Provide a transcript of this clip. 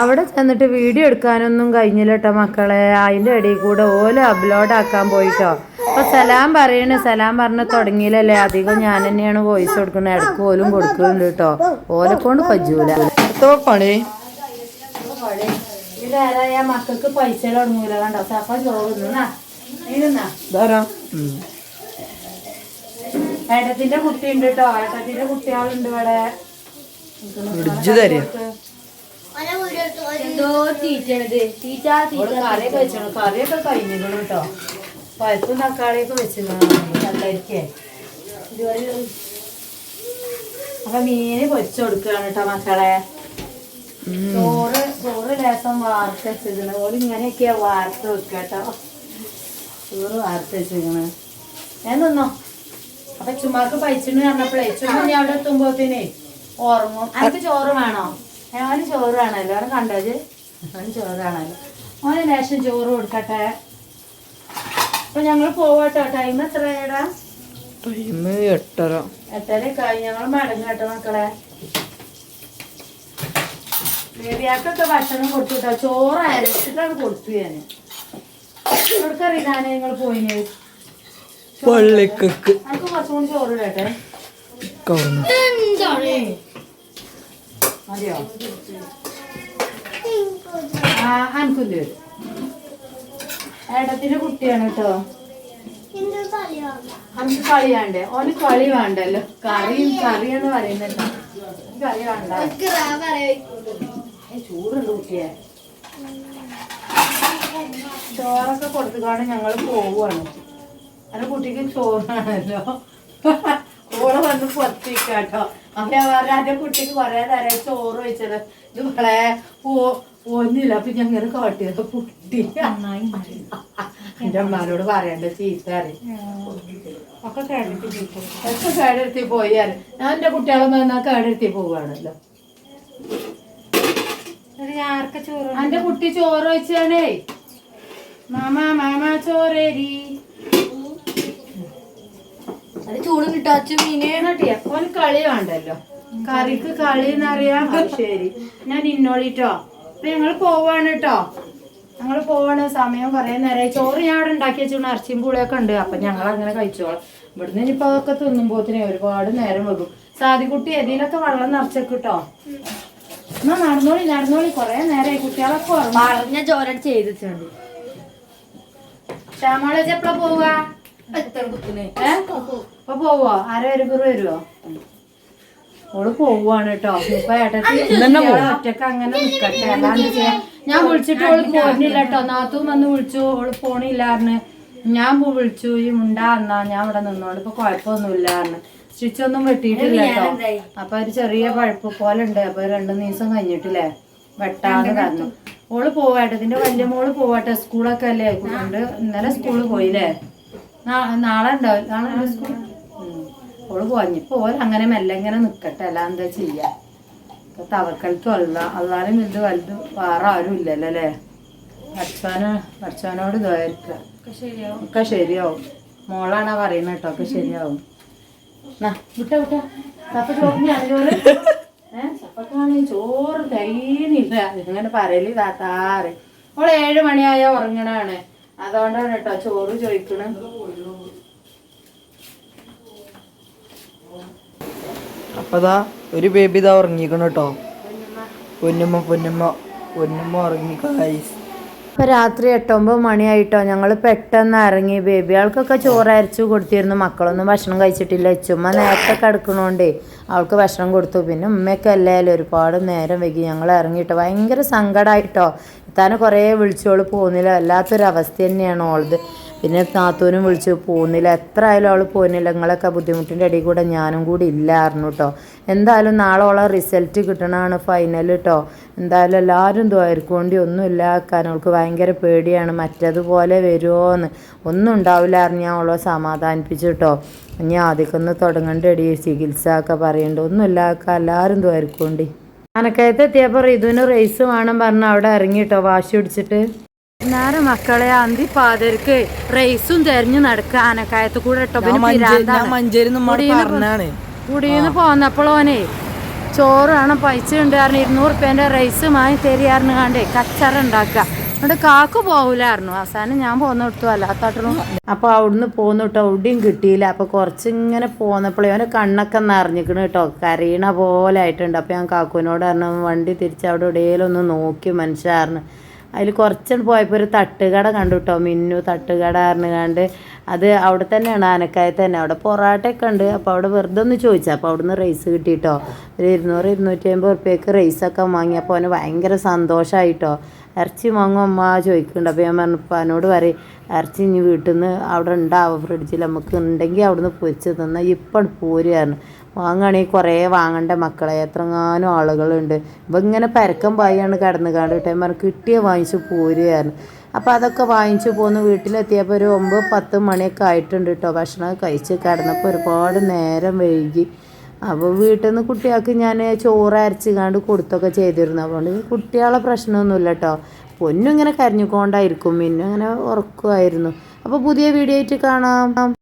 അവിടെ ചെന്നിട്ട് വീഡിയോ എടുക്കാനൊന്നും കഴിഞ്ഞില്ല കേട്ടോ മക്കളെ. അതിന്റെ ഇടയിൽ കൂടെ ഓല അപ്ലോഡ് ആക്കാൻ പോയിട്ടോ. അപ്പോൾ സലാം പറയണ സലാം പറഞ്ഞ് തുടങ്ങിയില്ലല്ലേ? അധികം ഞാൻ തന്നെയാണ് വോയിസ് കൊടുക്കുന്നത്. ഇടയ്ക്ക് ഓലും കൊടുക്കുന്നുണ്ട് കേട്ടോ ഓലെ കൊണ്ട് പറ്റൂല. പണി? മക്കൾക്ക് പൈസ തുടങ്ങൂല. കണ്ടോ? സഫ ഏട്ടത്തിന്റെ കുട്ടി ഉണ്ട് കേട്ടോ ഏട്ടത്തിന്റെ കുട്ടികളുണ്ട് ഇവിടെ. എന്തോ തീറ്റണത് തീറ്റ കറിയൊക്കെ വെച്ചോ കറിയൊക്കെ കഴിഞ്ഞിരുന്നു കേട്ടോ പരിപ്പും തക്കാളിയൊക്കെ വെച്ചിരുന്നു. അപ്പൊ മീന് പൊരിച്ചു കൊടുക്കുകയാണ് കേട്ടോ മക്കളെ. ചോറ് ചോറ് ലേസം വാർത്ത വെച്ചിരിക്കണ. ഓൽ ഇങ്ങനെയൊക്കെയാ വാർത്ത വെക്കുക കേട്ടോ ചോറ് വാർത്ത വെച്ചിരിക്കണ. ഞാൻ നിന്നോ? അപ്പൊ ചുമ്മാക്ക് പൈച്ചിട്ട് പറഞ്ഞപ്പോഴേ ചുമ്മാ ഞാൻ അവിടെ എത്തുമ്പോത്തേനെ ഓർമ്മ അനക്ക് ചോറ് വേണോ? അവന് ചോറ് വേണമല്ലോ അവനെ കണ്ടത്. അവന് ചോറ് വേണമല്ലോ അവന് ലേശം ചോറ് കൊടുക്കട്ടെ. അപ്പൊ ഞങ്ങൾ പോവാട്ടോ. ടൈം എത്രയാടാ? ടൈം എട്ടര. എട്ടര കഴിഞ്ഞ് ഞങ്ങൾ മടങ്ങട്ടോ കേട്ടോ മക്കളെ. ബേബിയാക്കൊക്കെ ഭക്ഷണം കൊടുത്തു കേട്ടോ ചോറ് അരച്ചിട്ടാണ് കൊടുത്തു ഞാൻ. ഇവിടക്കറിയാനേ നിങ്ങൾ പോയിന്. പള്ളിക്കൊക്കെ. കുറച്ചും കൂടി ചോറ് കേട്ടെ മതിയോ? ആ അനക്കുല്ല വരും. ഏട്ടത്തിന്റെ കുട്ടിയാണ് കേട്ടോ. അനക്ക് കളി വേണ്ടേ? ഓന് കളി വേണ്ടല്ലോ. കറി കറി എന്ന് പറയുന്നല്ലോ കറി വേണ്ട. ചൂടുണ്ട് കുട്ടിയെ. ചോറൊക്കെ കൊടുത്തുകൊണ്ട് ഞങ്ങൾ പോവുകയാണ് അത് കുട്ടിക്ക് ചോറാണല്ലോ ഓൾ വന്ന് പൊത്തിക്കാട്ടോ അപ്പൊ ഞാൻ പറഞ്ഞ എന്റെ കുട്ടിക്ക് കൊറേ നേരം ചോറ് വെച്ചത് ഇത് വളരെ പോ പോന്നില്ല അപ്പൊ ഞങ്ങൾ കാട്ടിയത് കുട്ടി എന്റെ അമ്മാരോട് പറയണ്ട ചീത്ത ഒക്കെ കേടെടുത്തി പോയാൽ ഞാൻ എന്റെ കുട്ടികളെ വന്നാ കേടെടുത്തി പോവാണല്ലോ. എന്റെ കുട്ടി ചോറ് വെച്ചാണേ. മാമ മാമ ചോറേരി അത് ചൂട് കിട്ടോ അച്ഛൻ മീന്. ഓന് കളി വേണ്ടല്ലോ. കറിക്ക് കളി എന്നറിയാം ശരി. ഞാൻ ഇന്നോളിട്ടോ. അപ്പൊ ഞങ്ങൾ പോവാണ് കേട്ടോ ഞങ്ങൾ പോവാണ് സമയം കുറേ നേരമായി ചോറ് ഞാൻ അവിടെ ഉണ്ടാക്കി വെച്ചു ഇറച്ചിയും പുളിയൊക്കെ ഉണ്ട്. അപ്പൊ ഞങ്ങൾ അങ്ങനെ കഴിച്ചോളാം. ഇവിടുന്ന് ഇനിയിപ്പോ അതൊക്കെ തിന്നുമ്പോത്തിനെ ഒരുപാട് നേരം വെക്കും സാദിക്കുട്ടി ഏതിലൊക്കെ വെള്ളം നിറച്ചേക്ക് കേട്ടോ എന്നാ നടന്നോളി നടന്നോളി. കൊറേ നേരമായി കുട്ടികളൊക്കെ പറഞ്ഞ ചോരട് ചെയ്തിട്ടുണ്ട്. ശ്യാമള എപ്പോഴാ പോവാ? പോവോ? ആരോ വരുമ്പോ വരുവോ? ഓൾ പോവാണ് കേട്ടോ ഇപ്പൊ ഏട്ടത്തി ഒറ്റയ്ക്ക് അങ്ങനെ നിക്കട്ടെ. അല്ലാണ്ട് ചെയ്യാൻ ഞാൻ വിളിച്ചിട്ട് ഓൾ പോണില്ല കേട്ടോ നാത്തും വന്ന് വിളിച്ചു. ഓൾ പോണില്ലായിരുന്നു ഞാൻ പോ- വിളിച്ചു. ഈ മുണ്ടാ എന്നാ ഞാൻ ഇവിടെ നിന്നോണ്ട്. ഇപ്പൊ കുഴപ്പമൊന്നുമില്ലാറിന് സ്റ്റിച്ച് ഒന്നും വെട്ടിയിട്ടില്ല കേട്ടോ അപ്പൊ ഒരു ചെറിയ പഴുപ്പ് പോലെ ഉണ്ട് അപ്പൊ രണ്ടു ദിവസം കഴിഞ്ഞിട്ടില്ലേ? വെട്ടാന്ന് പറഞ്ഞു ഓൾ പോവാട്ടെ ഇതിന്റെ വല്യ മോൾ പോവാട്ടെ സ്കൂളൊക്കെ അല്ലേ? കൊണ്ട് ഇന്നലെ സ്കൂളിൽ പോയില്ലേ? നാളെ ഉണ്ടാവും നാളെ ഉം. ഓൾ പോഞ്ഞിപ്പോ ഓര് അങ്ങനെ മെല്ലെ ഇങ്ങനെ നിക്കട്ടെ. അല്ല എന്താ ചെയ്യാ? ഇപ്പൊ തവക്കൽക്കും അല്ല അല്ലാരും ഇത് വലുത് വേറെ ആരും ഇല്ലല്ലോ അല്ലേ? പഠിച്ചോന പഠിച്ചോനോട് ഇതായിരിക്കും ഒക്കെ ശരിയാവും. മോളാണാ പറയുന്നത് കേട്ടോ ഒക്കെ ശരിയാവും. വിട്ടോ ചോറ്? കഴിയുന്നില്ല അങ്ങനെ പറയൽ താത്താറ് ഓൾ ഏഴ് മണിയായ ഉറങ്ങണാണ് അതുകൊണ്ടാണ് കേട്ടോ ചോറ് അപ്പതാ ഒരു ബേബി ഇതാ ഉറങ്ങിക്കണം കേട്ടോ പൊന്നുമ്മ പൊന്നുമ്മ പൊന്നുമ്മ ഉറങ്ങി ഗൈസ് ഇപ്പൊ രാത്രി എട്ടൊമ്പത് മണിയായിട്ടോ ഞങ്ങൾ പെട്ടെന്ന് ഇറങ്ങി. ബേബി ആൾക്കൊക്കെ ചോറ് അരച്ചു കൊടുത്തിരുന്നു. മക്കളൊന്നും ഭക്ഷണം കഴിച്ചിട്ടില്ല. ചുമ്മാ നേരത്തെ കിടക്കണോണ്ടേ അവൾക്ക് ഭക്ഷണം കൊടുത്തു. പിന്നെ ഉമ്മയൊക്കെ അല്ലായാലും ഒരുപാട് നേരം വൈകി. ഞങ്ങൾ ഇറങ്ങിയിട്ട് ഭയങ്കര സങ്കടമായിട്ടോ താനെ കുറേ വിളിച്ചോൾ പോകുന്നില്ല. വല്ലാത്തൊരവസ്ഥ തന്നെയാണ് ഓളത്. പിന്നെ താത്തൂനും വിളിച്ചു പോകുന്നില്ല എത്ര ആയാലും അവൾ പോകുന്നില്ല നിങ്ങളൊക്കെ ബുദ്ധിമുട്ടിന്റെ ഇടയിൽ കൂടെ ഞാനും കൂടി ഇല്ലായിരുന്നു കേട്ടോ എന്തായാലും നാളെ ഓളെ റിസൾട്ട് കിട്ടണമാണ് ഫൈനൽ കേട്ടോ എന്തായാലും എല്ലാവരും ദ്വാരിക്കൊണ്ടി ഒന്നും ഇല്ലാക്കാൻ അവൾക്ക് ഭയങ്കര പേടിയാണ്. മറ്റതുപോലെ വരുമോ എന്ന് ഒന്നും ഉണ്ടാവില്ലായിരുന്നു ഞാൻ അവളെ സമാധാനിപ്പിച്ചു കേട്ടോ ഇനി ആദ്യമൊന്ന് തുടങ്ങേണ്ട ചികിത്സ ഒക്കെ പറയുന്നുണ്ട് ഒന്നും ഇല്ലാക്കാൻ എല്ലാവരും ദ്വാരിക്കൊണ്ടി. അനക്കയത്ത് എത്തിയപ്പോൾ റിതുവിന് റേസ് വേണം പറഞ്ഞ് അവിടെ ഇറങ്ങിട്ടോ വാശി പിടിച്ചിട്ട്. നേരം മക്കളെ അന്തി പാതർക്ക് റേസും തെരഞ്ഞു നടക്കുക ആനക്കായത്ത് കൂടെ കുടിയിന്ന് പോന്നപ്പോളോനെ ചോറ് വേണം പൈസ ഉണ്ടായിരുന്നു കാരണം ഇരുന്നൂറ് റുപ്യേന്റെ റൈസ് വാങ്ങി തരികയായിരുന്നു കണ്ടേ കച്ചറ ഉണ്ടാക്കുക. എന്നിട്ട് കാക്ക് പോകില്ലായിരുന്നു അവസാനം ഞാൻ പോന്ന കൊടുത്തു അല്ലാത്തട്ടും അപ്പോൾ അവിടുന്ന് പോന്നു കേട്ടോ എവിടെയും കിട്ടിയില്ല. അപ്പോൾ കുറച്ച് ഇങ്ങനെ പോന്നപ്പോഴേ അവന്റെ കണ്ണൊക്കെ നിറഞ്ഞിക്കണ് കേട്ടോ കരയണ പോലെ ആയിട്ടുണ്ട്. അപ്പോൾ ഞാൻ കാക്കുവിനോട് പറഞ്ഞു വണ്ടി തിരിച്ച് അവിടെ എവിടെയെങ്കിലും ഒന്ന് നോക്കി മനുഷ്യർന്ന് അതിൽ കുറച്ചും പോയപ്പോൾ ഒരു തട്ടുകട കണ്ടു കേട്ടോ മിന്നു തട്ടുകട അറിഞ്ഞുകാണ്ട് അത് അവിടെ തന്നെയാണ് ആനക്കായ തന്നെ. അവിടെ പൊറാട്ടയൊക്കെ ഉണ്ട്. അപ്പോൾ അവിടെ വെറുതെ ഒന്ന് ചോദിച്ചാൽ അപ്പോൾ അവിടുന്ന് റൈസ് കിട്ടിയിട്ടോ ഒരു ഇരുന്നൂറ് ഇരുന്നൂറ്റി അമ്പത് റുപ്യക്ക് റൈസൊക്കെ വാങ്ങി. അപ്പോൾ അവന് ഭയങ്കര സന്തോഷമായിട്ടോ ഇറച്ചി വാങ്ങും അമ്മ ചോദിക്കുന്നുണ്ട്. അപ്പോൾ ഞാൻ പറഞ്ഞു ഉപ്പാനോട് പറയും ഇറച്ചി ഇനി വീട്ടിൽ നിന്ന് അവിടെ ഉണ്ടാവും ഫ്രിഡ്ജിൽ നമുക്ക് ഉണ്ടെങ്കിൽ അവിടുന്ന് പൊരിച്ച് തന്നാൽ ഇപ്പം പോരുകയാണ് വാങ്ങുകയാണെങ്കിൽ കുറേ വാങ്ങണ്ട മക്കളെ? എത്രങ്ങാനും ആളുകളുണ്ട്. ഇപ്പം ഇങ്ങനെ പരക്കം പായാണ് കിടന്ന് ഞാൻ പറഞ്ഞു കിട്ടിയ വാങ്ങിച്ച് പോരുകയായിരുന്നു അപ്പോൾ അതൊക്കെ വാങ്ങിച്ച് പോന്ന് വീട്ടിലെത്തിയപ്പോൾ ഒരു ഒമ്പത് പത്ത് മണിയൊക്കെ ആയിട്ടുണ്ട് കേട്ടോ ഭക്ഷണം കഴിച്ച് കിടന്നപ്പോൾ ഒരുപാട് നേരം വൈകി. അപ്പോൾ വീട്ടിൽ നിന്ന് കുട്ടികൾക്ക് ഞാൻ ചോറ് അരച്ച് കാണ്ട് കൊടുത്തൊക്കെ ചെയ്തിരുന്നു. അതുകൊണ്ട് കുട്ടികളെ പ്രശ്നമൊന്നുമില്ല കേട്ടോ പൊന്നും ഇങ്ങനെ കരഞ്ഞുകൊണ്ടായിരിക്കും. പിന്നെ അങ്ങനെ ഉറക്കുമായിരുന്നു അപ്പോൾ പുതിയ വീഡിയോ ആയിട്ട് കാണാം.